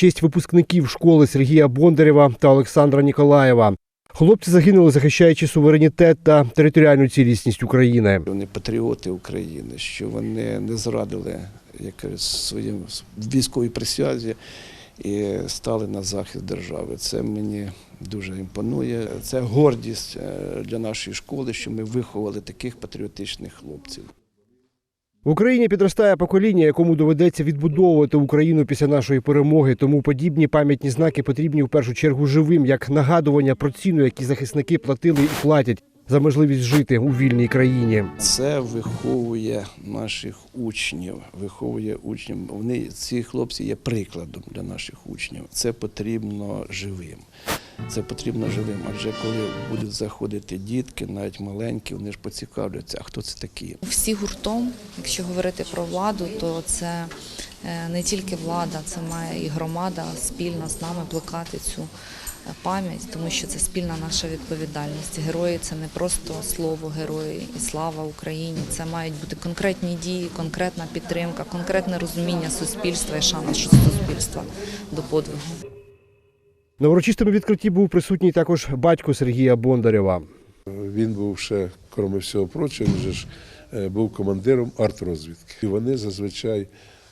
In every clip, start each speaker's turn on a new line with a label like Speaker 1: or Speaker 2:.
Speaker 1: честь випускників школи Сергія Бондарєва та Олександра Ніколаєва. Хлопці загинули, захищаючи суверенітет та територіальну цілісність України.
Speaker 2: Вони патріоти України, що вони не зрадили як своїм військовій присязі і стали на захист держави. Це мені дуже імпонує. Це гордість е, для нашої школи, що ми виховали таких патріотичних хлопців.
Speaker 1: В Україні підростає покоління, якому доведеться відбудовувати Україну після нашої перемоги. Тому подібні пам'ятні знаки потрібні в першу чергу живим, як нагадування про ціну, які захисники платили і платять за можливість жити у вільній країні.
Speaker 2: Це виховує наших учнів, виховує учнів. Вони ці хлопці є прикладом для наших учнів. Це потрібно живим. Це потрібно живим. Адже коли будуть заходити дітки, навіть маленькі, вони ж поцікавляться, а хто це такі?
Speaker 3: Всі гуртом, якщо говорити про владу, то це е, не тільки влада, це має і громада спільно з нами плекати цю пам'ять, тому що це спільна наша відповідальність. Герої це не просто слово герої і слава Україні. Це мають бути конкретні дії, конкретна підтримка, конкретне розуміння суспільства і шана суспільства до подвигу.
Speaker 1: На урочистому відкритті був присутній також батько Сергія Бондарєва.
Speaker 4: Він був ще, крім всього прочого, він же ж е, був командиром артрозвідки. І вони зазвичай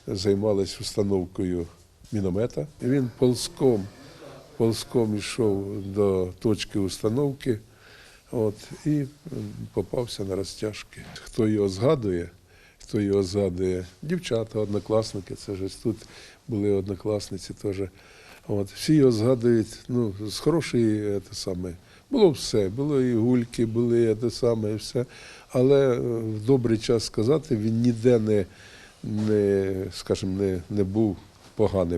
Speaker 4: займалися установкою міномета. І він ползком, ползком йшов до точки установки от, і попався на розтяжки. Хто його згадує, хто його згадує, дівчата, однокласники, це ж тут були однокласниці теж. От, всі його згадують ну, з хорошої те саме. Було все, було і гульки, були те саме, і все. Але е, в добрий час сказати, він ніде не, не, скажімо, не, не був поганим.